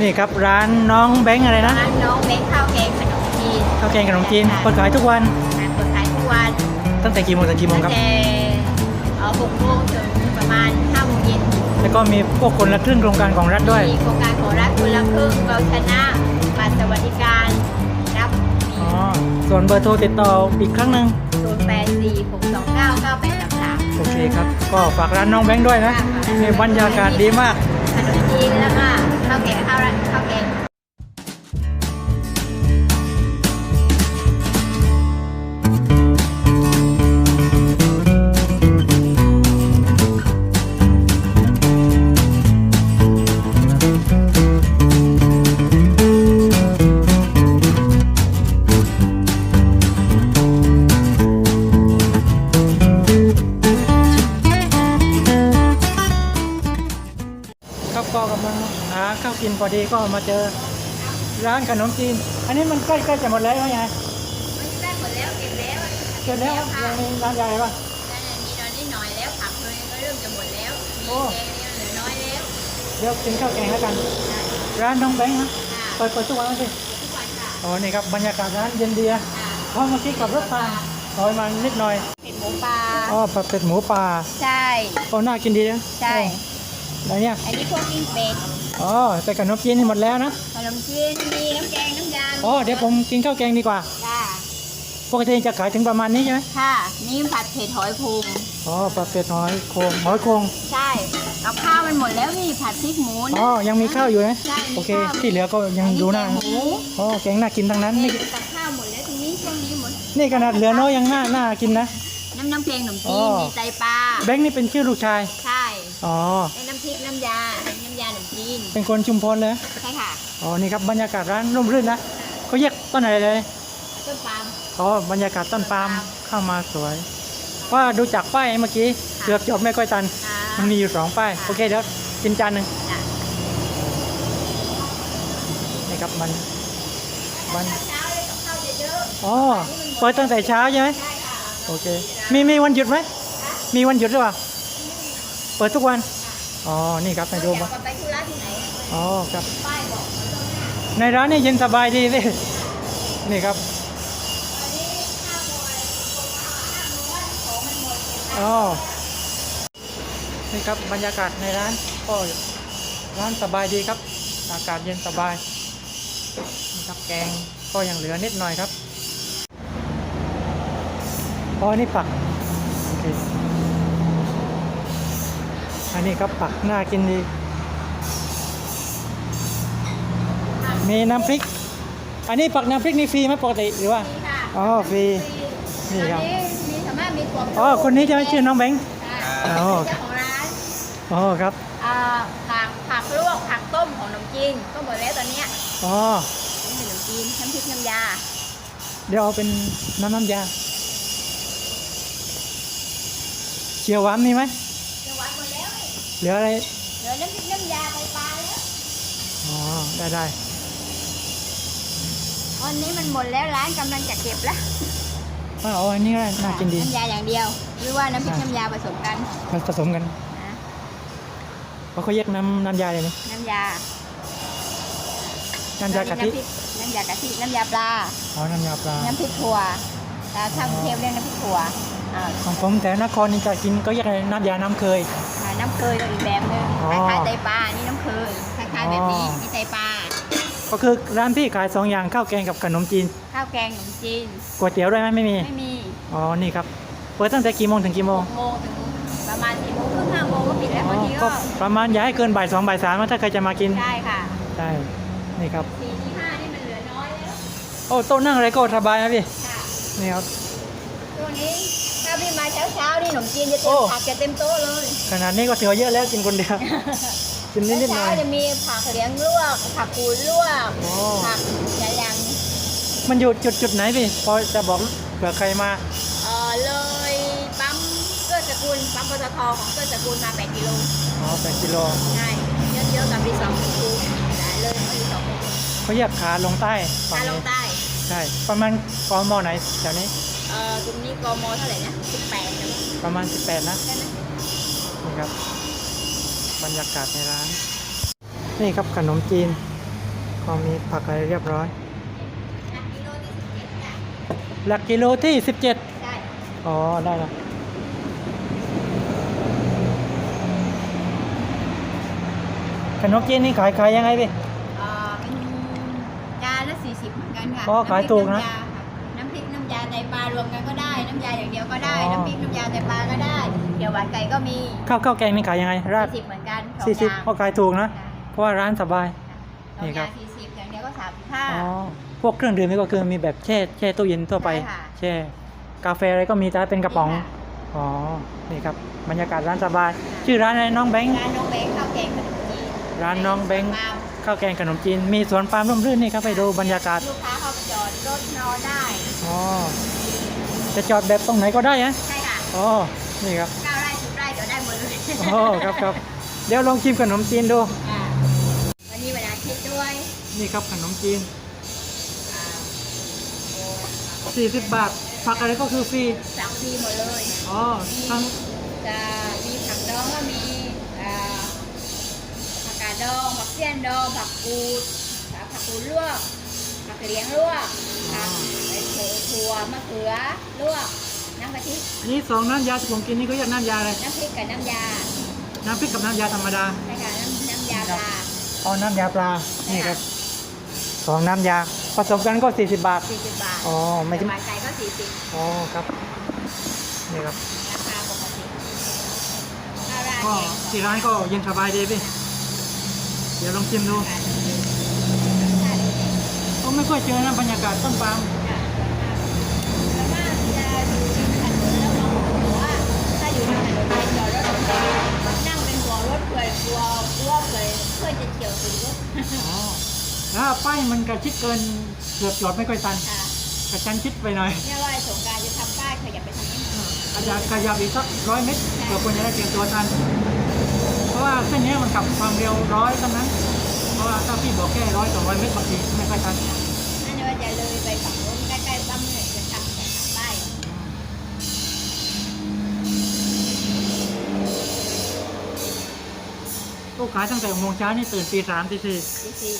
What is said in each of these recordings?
นี่ครับร้านน้องแบงค์อะไรนะ ร้านน้องเบงข้าวแกงขนมจีนข้าวแกงขนมจีนเปิดขายทุกวัน ร้านเปิดขายทุกวันตั้งแต่กี่โมงถึงกี่โมงครับตั้งแต่เอ่อหกโมงถึงประมาณห้าโมงเย็นแล้วก็มีพวกคนละครึ่งโครงการของรัฐด้วย มีโครงการของรัฐคนละครึ่งเราชนะบัตรสวัสดิการรับอ๋อส่วนเบอร์โทรติดต่ออีกครั้งหนึ่งศูนย์แปดสี่หกสองเก้าเก้าแปดสามสาม โอเคครับ ก็ฝากร้านน้องแบงค์ด้วยนะนี่บรรยากาศดีมาก ขนมจีนแล้วก็ ข้าวแกงข้าวราดข้าวแกง กินพอดีก็มาเจอร้านขนมจีน อันนี้มันใกล้ๆจะหมดแล้วไงมันได้หมดแล้วเก็บแล้วเสร็จแล้วยังมีร้านใหญ่ปะแล้วมีน้อยนิดหน่อยแล้วผักเลยก็เริ่มจะหมดแล้วโอ้มีแกงเนี่ยเหลือน้อยแล้วเดี๋ยวกินข้าวแกงแล้วกัน ร้านน้องแบงค์นะค่ะเปิดเปิดทุกวันไหมพี่ทุกวันค่ะอ๋อนี่ครับบรรยากาศร้านเย็นดีอะค่ะเพราะเมื่อกี้ขับรถผ่านลอยมานิดหน่อยเป็นหมูปลาอ๋อผัดเผ็ดหมูป่าใช่โอ้น่ากินดีนะใช่โอ้แล้วเนี่ยอันนี้พวกกิ้งเป็ด อ๋อแต่ขนมจีนนี่หมดแล้วนะขนมจีนมีน้ำแกงน้ำยาอ๋อเดี๋ยวผมกินข้าวแกงดีกว่าค่ะปกติจะขายถึงประมาณนี้ใช่ไหมค่ะนี่ผัดเผ็ดหอยพุงอ๋อผัดเผ็ดหอยโครงหอยโครงใช่กับข้าวมันหมดแล้วนี่ผัดพริกหมูนะอ๋อยังมีข้าวอยู่นะใช่มีโอเค ข้าวที่เหลือก็ยังดูหน้าอัแกงหมูอ๋อแกงน่ากินทั้งนั้นนี่กับข้าวหมดแล้วตรงนี้ช่วงนี้หมดนี่ขนาดเหลือน้อยยังน่าน่ากินนะน้ำน้ำเพลงขนมอ๋จีอนมีไตปลาแบงค์นี่เป็นชื่อลูกชาย ใช่ อ๋อไอ้น้ำพริกน้ำยาน้ำยาขนม จีน เป็นคนชุมพรเลยนะใช่ค่ะอ๋อนี่ครับบรรยากาศร้านร่มรื่นนะเขาแยกต้นอะไรเลยต้นปาล์มอ๋อบรรยากาศต้นปาล์มเข้ามาสวย ว่าดูจากป้ายเมื่อกี้เกือบจบไม่ค่อยทันค่ะมันมีอยู่สองป้ายโอเคเดี๋ยวกินจานหนึ่งจ้ะนี่ครับมันมันเช้าเลยกับข้าวเยอะอ๋อเปิดตั้งแต่เช้าใช่ไหมๆใช่ค่ะโอเค มีมีวันหยุดไหมมีวันหยุดหรือเปล่า เปิดทุกวัน อ๋อ นี่ครับนายเดี๋ดูยวมาไปธุระที่ไหนอ๋อครับป้ายบอกในร้านนี่เย็นสบายดีสินี่ครับอ๋อนี่ครับบรรยากาศในร้านก็ร้านสบายดีครับ อากาศเย็นสบายนี่ครับแกงก็ยังเหลือนิดหน่อยครับอ๋อนี่ผักโอเค อันนี้ครับผักน่ากินดี มีน้ำพริก อันนี้ผักน้ำพริกนี่ฟรีไหมปกติหรือว่านี่ค่ะอ๋อฟรี นี่ครับอัมีสามารถมีถั่วพูอ๋อคนนี้จะไม่ชื่อน้องแบงค์ค่ะอ๋อเจ้าของร้านอ๋อครับอ่าผักผักลวกผักต้มของขนมจีนก็หมดแล้วตอนเนี้ยอ๋อนี่เป็นขนมจีนน้ำพริกน้ำยา เดี๋ยวเอาเป็นน้ำน้ำยาเขียวหวานมีไหม เหลืออะไร เหลือน้ำพริกน้ำยาไตปลาแล้วอ๋อ ได้ได้วันนี้มันหมดแล้วร้านกำลังจะเก็บแล้วอ๋อเอาอันนี้ก็ได้น่ากินดี น้ำยาอย่างเดียว หรือว่าน้ำพริกอ่าน้ำยาผสมกัน มันผสมกันนะเพราะเขาแยกน้ำน้ำยาเลยนี่น้ำยา น้ำยากะทิน้ำพริกน้ำยากะทิ น้ำยาปลา อ๋อ น้ำยาปลา น้ำพริกถั่วแต่ถ้ากรุงเทพเรียกน้ำพริกถั่วอ่าของผมแต่นครนี่จะกินก็แยกอะไรน้ำยาน้ำเคยอ่า น้ำเคยก็อีกแบบหนึงอ๋อคล้ายๆไตปลานี่น้ำเคยคล้ายๆแบบนี้อ๋อมีไตปลาก็คือร้านพี่ขายสองอย่างข้าวแกงกับขนมจีนข้าวแกงขนมจีนก๋วยเตี๋ยวด้วยไหมไม่มีไม่มีอ๋อนี่ครับเปิดตั้งแต่กี่โมงถึงกี่โมหงกโมงถึงประมาณสี่โมงครึ่งห้าโมงก็ปิดแล้วอ๋บางอทีก็ก็ประมาณอย่าให้เกินบ่ายสองบ่ายสามนะถ้าใครจะมากินใช่ค่ะใช่นี่ครับสี่ที่ห้านี่มันเหลือน้อยแล้วโอ้โต๊ะนั่งอะไรก็สบายนะพี่ค่ะนี่ครับช่วงนี้ถ้า พี่มาเช้าเช้าๆนี่ขนมจีนจะโอ้เต็มผักจะเต็มโต๊ะเลยขนาดนี้ก็ถือว่าเยอะแล้วกินคนเดียวกินนิดนิดหเช้าน่อยๆจะมีผักเหลียงลวก ผักกูดลวกโอ้ผักยายังมันอยู่จุดจุดไหนพี่พอจะบอกเผื่อใครมาเออเลยปั๊มเกื้อสกุลปั๊มปตทของเกื้อสกุลมา8กิโลอ๋อแปดกิโลใช่เยอะๆกับรีสอร์ทของกูได้เลยรีสอร์ทของกูเขาแยกขาลงใต้ฝั่ทางงลนี้งใต้ใช่ประมาณกมไหนแถวนี้ เอ่อตรงนี้กมเท่าไหร่นะ18นะมั้งประมาณ 18 นะ ใช่ไหมนี่ครับ บรรยากาศในร้าน นี่ครับขนมจีน ก็มีผักอะไรเรียบร้อยหนักกิโลที่สิบเจ็ดจ้ะหลักกิโลที่ 17 ใช่อ๋อ ได้แล้วขนมจีนนี่ขายขายยังไงพี่ เอ่อเป็นจานละสี่สิบเหมือนกันค่ะอ๋อขายถูกนะน้าไตปลารวมกันก็ได้ น้ำยาอย่างเดียวก็ได้ อ๋อ น้ำพริกน้ำยาไตปลาก็ได้ เดี๋ยวหวานไก่ก็มีข้าวข้าวแกงนี่ขายยังไง ราด สี่สิบเหมือนกันสองสี่สิบอย่างก็ขายถูกนะ เพราะว่าร้านสบาย สองนี่อครัย่าบ งสี่สิบอย่างเดียวก็สามสิบห้า อ๋อพวกเครื่องดื่มนี่ก็คือมีแบบแช่แช่ตู้เย็นทั่วไป ใช่ค่ะ แช่กาแฟอะไรก็มีแต่เป็นกระป๋อง นี่ค่ะอ๋อ นี่ครับบรรยากาศร้านสบาย ชื่อร้านอะไรน้องแบงค์ ร้านน้องเบงข้าวแกงขนมจีนร้านน้องแบงค์มาข้าวแกงขนมจีน มีสวนปาล์มร่มรื่นนี่ครับไปดูบรรยากาศ ลูกค้าเข้าไปจอดรถนอนได้ อ๋อ จะจอดแบบตรงไหนก็ได้ฮะใช่ค่ะอ๋อนี่ครับเก้าไร่สิบไร่เดี๋ยวได้หมดเลยอ๋อครับครับเดี๋ยวลองชิมขนมจีนดูอ่าวันนี้วันอาทิตย์ด้วยนี่ครับขนมจีน อ่าโอ้40 บาทผักอะไรก็คือฟรีสั่งฟรีหมดเลยอ๋อทั้งจะมีผักดองก็มีอ่าผักกาดดองผักเสี้ยนดองผักกูดผักกูดลวกผักเหลียงลวกผักไอ้โถถั่วมะเขือลวกน้ำกะทิอันนี้สองน้ำยาที่ผมกินนี่ก็เรียกน้ำยาอะไรน้ำพริกกับน้ำยาน้ำพริกกับน้ำยาธรรมดาใช่ค่ะน้ำน้ำยาปลาอ๋อน้ำยาปลานี่ครับสองน้ำยาผสมกันก็ 40 บาท 40 บาทอ๋อไม่แต่ใช่หวานไก่ก็ 40อ๋อครับนี่ครับราคาปกติข้าวราดก็แกงที่ร้านก็เย็นสบายดีพี่เดี๋ยวลองชิมดูค่ะรสชาติดีก็ไม่ค่อยเจอนะบรรยากาศต้นปาล์ม ค่ะแล้วก็จะอยู่ริมถนนแล้วน้องบอกว่าถ้าอยู่ริมถนนไปจอดรถตรงนี้นั่งเป็นหัวรถเผื่อกลัวกลัวเผื่อเพื่อนจะเฉียวถึงรถ อ๋อแล้วป้าย มันกระชิดเกินเกือบจอดไม่ค่อยทันค่ะกระชั้นชิดไปหน่อย เนี่ยว่าสงกรารจะทำป้ายขยับไปทางนี้หน่อยอาจจะขยับอีกสักร้อยเมตรเผื่อคนจะได้เตรียมตัวทัน เพราะว่าเส้นนี้มันขับความเร็วร้อยเท่านั้น เพราะว่าถ้าพี่บอกแค่ร้อยสองร้อยเมตรบางทีไม่ค่อยทันนั่น ลูกค้าตั้งแต่หกโมงเช้านี่ตื่นตีสามตีสี่ดีซี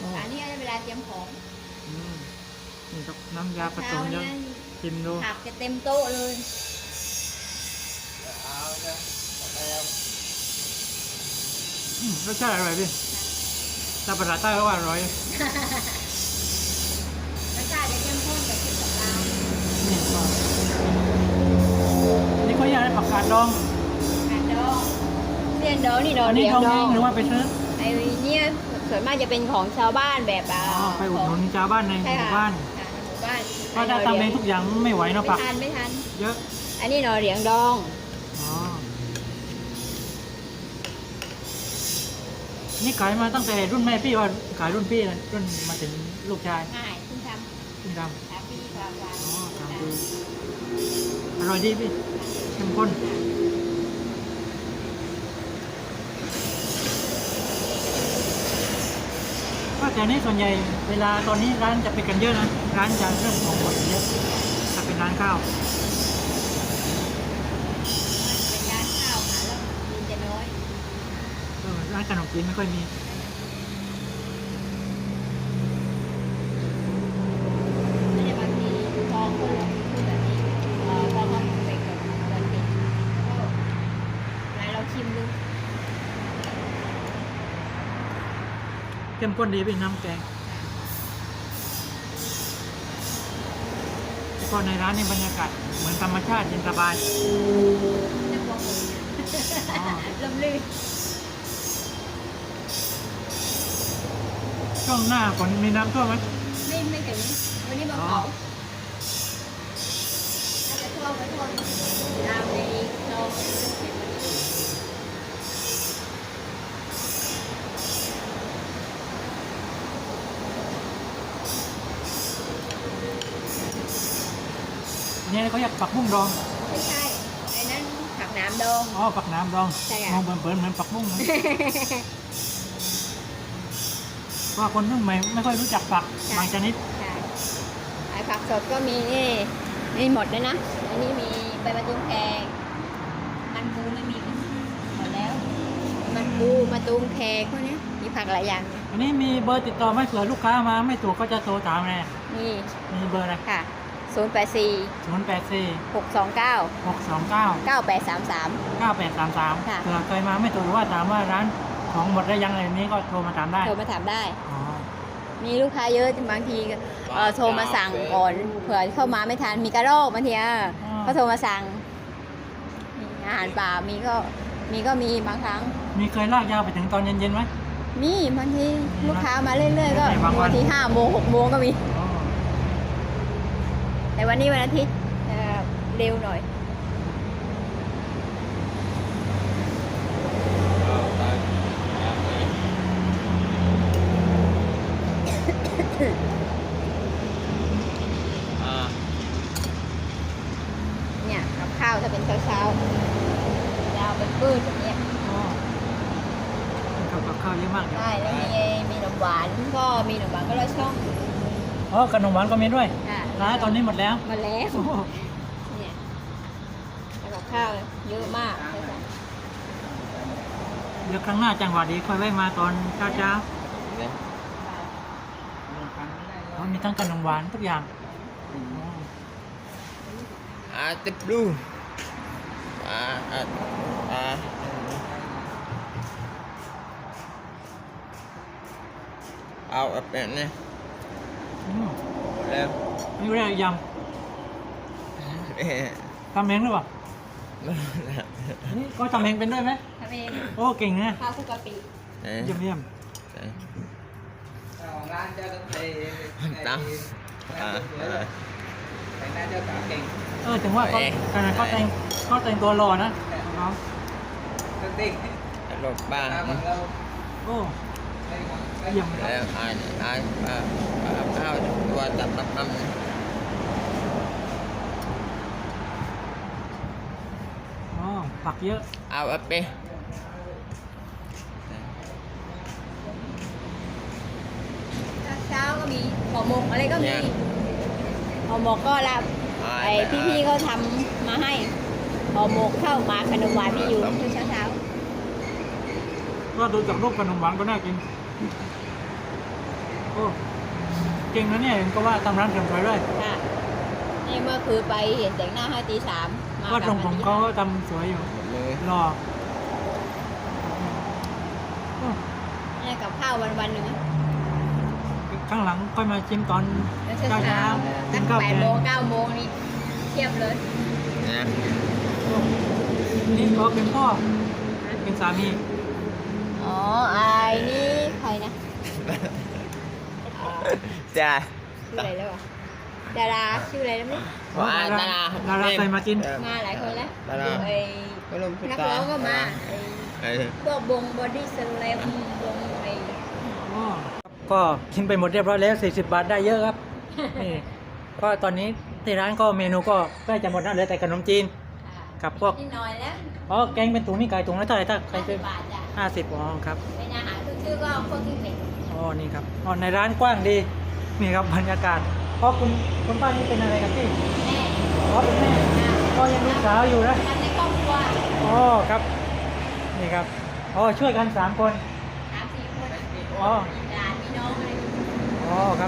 อ๋ออัอันนี้เวลาเตรียมของอืมนี่ครับน้ำยาผสเช้ามเยเนี่อะยชิมดูผักจะเต็มโต๊ะเลยอืมรสชาติอร่อยพี่ถ้าภาษาใต้ก็ว่าอร่อยรสชาติจะเข้มข้นกับพริกกับปลานี่ก็นี่เขาอยากได้ผักกาดดองกาดดอง เสี้ยนดองนี่ดองอันนี้เดียวดองดเอองงหรือว่าไปซื้อไอ้เนี่ยส่วนมากจะเป็นของชาวบ้านแบบอ่าอ๋อไปอุดหนุนชาวบ้านในหใช่มู่ค่ะบ้านค่ะหมู่บ้านเพราะถ้าทำเองทุกอย่างไม่ไหวเนาะไม่ผักทันไม่ทัน เยอะอันนี้หนอเหลียงดอง อ๋อนี่ขายมาตั้งแต่รุ่นแม่พี่ว่าขายรุ่นพี่นะรุ่นมาถึงลูกชายง่ายคุณทรุ่นดำำสามปีกว่าๆอ๋อสามปีอร่อยดีพี่เข้มข้น ก็แต่นี้ส่วนใหญ่เวลาตอนนี้ร้านจะปิดกันเยอะนะ ร้านจะเริ่มของหมดเยอะถ้าเป็นร้านข้าวเป็นร้านข้าวค่ะแล้วกินจะน้อยเออร้านขนมจีนไม่ค่อยมีไม่ได้บางทีพอคนเราพูดแบบนี้เอ่อพอเขาไปกับคนเห็นก็ร้านเราชิมดู เข้มข้นดีเป็นน้ำแกงแล้วก็ในร้านนี่บรรยากาศเหมือนธรรมชาติเย็นสบายจะบอกเลยอ๋อลมลื่นช่วงหน้าฝนมีน้ำท่วมไหมไม่ไม่ถึงวันนี้บนอ๋อเขาน่าจะท่วมไปท่วมตามในคลอง นวันนี้อันนี้เขาอยากปักบุ้งดอง ไม่ใช่ไอ้นั้นผักน้ำดอง อ๋อปักน้ำดองใช่ค่ะ มองเผินๆเหมือนปักบุ้งนะเพราะว่าคนรุ่นใหม่ไม่ค่อยรู้จักปักใช่บางชนิด ใช่ไอ้ผักสดก็มีนี่นี่หมดแล้วนะอันนี้มีใบมะตูมแพงมันปูไม่มีหมดแล้ว มันปูมะตูมแพงพวกเนี้ยมีผักหลายอย่างเนี่ยอันนี้มีเบอร์ติดต่อไหมเผื่อลูกค้ามาไม่ถูกก็จะโทรถามไงนี่มีเบอร์อะไรค่ะ084 ศูนย์แปดสี่629หกสองเก้า9833เก้าแปดสามสามค่ะเผื่อเคยมาไม่ถูกหรือว่าถามว่าร้านของหมดได้ยังอะไรนี้ก็โทรมาถามได้โทรมาถามได้ อ๋อมีลูกค้าเยอะบางทีก็เอ่อโทรมาสั่งก่อนเผื่อเข้ามาไม่ทันมีกระรอกบางทีอะก็โทรมาสั่งมีอาหารป่ามีก็มีก็มีบางครั้ง มีเคยลากยาวไปถึงตอนเย็นๆไหม มีบางทีลูกค้ามาเรื่อยๆก็บางวัน บางทีห้าโมงหกโมงก็มี อ๋อ แต่วันนี้วันอาทิตย์เอ่อเร็วหน่อยอ่าเนี่ยกับข้าวถ้าเป็นเช้าๆยาวเป็นปื้ดอย่างเงี้ยอ๋อกับกับข้าวเยอะมากเลยได้แล้วมีมีขนมหวานก็มีขนมหวานก็ละช่องอ๋อขนมหวานก็มีด้วยค่ะ ร้านตอนนี้หมดแล้วมาแล้วโอ้โหเนี่ยแล้วกับข้าวเยอะมากเดี๋ยวครั้งหน้าจังหวะดีค่อยแวะมาตอนเช้าเช้าเนี่ยๆเพราะมีทั้งขนมหวานทุกอย่างอ๋ออ่าติดดูอ่าอ่าอ่าเอาแบบนี้อืมแล้ว นี่เรียกยเอ๊ะำทำเองหรือเปล่านี่ก็ทำเองเป็นด้วยไหมทำเองโอ้เก่งนะข้าวคลุกกะปิเอ๊ะเยี่ยมเยี่ยมของร้านเจ้าต้องไปตามอ่าอ่าแต่งหน้าเจ้าสาวเก่งเออถึงว่าเขาเองขนาดเขาแต่งเขาแต่งตัวหล่อนะเขาสติ๊กรถบ้านตามของเราโอ้ไม่ของเยี่ยมแล้วอ่านอ่านอ่าอ่าข้าวตัวตัดตับมันอ๋อ ผักเยอะ เอาแบบไปเช้าๆก็มีห่อหมกอะไรก็มีห่อหมกก็รับไอพี่ๆเขาทำมาให้ห่อหมกข้าวหมากขนมหวานมีอยู่ทุกเช้าก็ดูจากรูปขนมหวานก็น่ากินโอ้เก่งนะเนี่ยเห็นก็ว่าทำร้านเสริมสวยด้วยๆค่ะนี่เมื่อคืนไปเห็นแต่งหน้าให้ตีสามมา ก็กตลัรบงมาผมตีเขาห้าก็ทำสวยอยู่มือหล่อโอ้เนี่ยกับข้าววันๆหนึ่งอะข้างหลังค่อยมาชิมตอนแล้วเช้าเช้าเช้าๆกิตั้นงข้าวแปแกดงโมงเก้าโมงนี่เทียบเลยนะโอ้นี่เขาเป็นพ่อเป็นสามีอ๋อไอ้นี่ใครนะอ่าจ้า ชื่ออะไรแล้ววะ ดาราชื่ออะไรแล้วนี่ว่าดาราดาราใครมากิน มาหลายคนแล้วดาราไอ้ก็ลงนักร้องก็มาไอ้เออพวกวงบอดี้สแลมวงไอ้ก็กินไปหมดเรียบร้อยแล้ว 40 บาทได้เยอะครับนี่ก็ตอนนี้ที่ร้านก็เมนูก็ใกล้จะหมดแล้วเหลือแต่ขนมจีนกับพวกนิดหน่อยแล้วอ๋อแกงเป็นถุงนี่ไก่ถุงละเท่าไหร่ถ้าใครห้าสิซื้อบบาทจ้ะห้าสิบอ๋อครับเป็นอาหารขึ้นชื่อก็พวกที่เป็นอ๋อนี่ครับอ๋อในร้านกว้างดีนี่ครับบรรยากาศเพ ราะคุณคุณป้านี่เป็นอะไรกับพี่แม่อ๋อเป็นแม่ก็ยังลูกสาวอยู่นะทำในครอบครัวอ๋อครับ นี่ครับอ๋อช่วยกันสามคนสามสี่คนอ๋อมีหลานมีน้องอะไร อ๋อครับ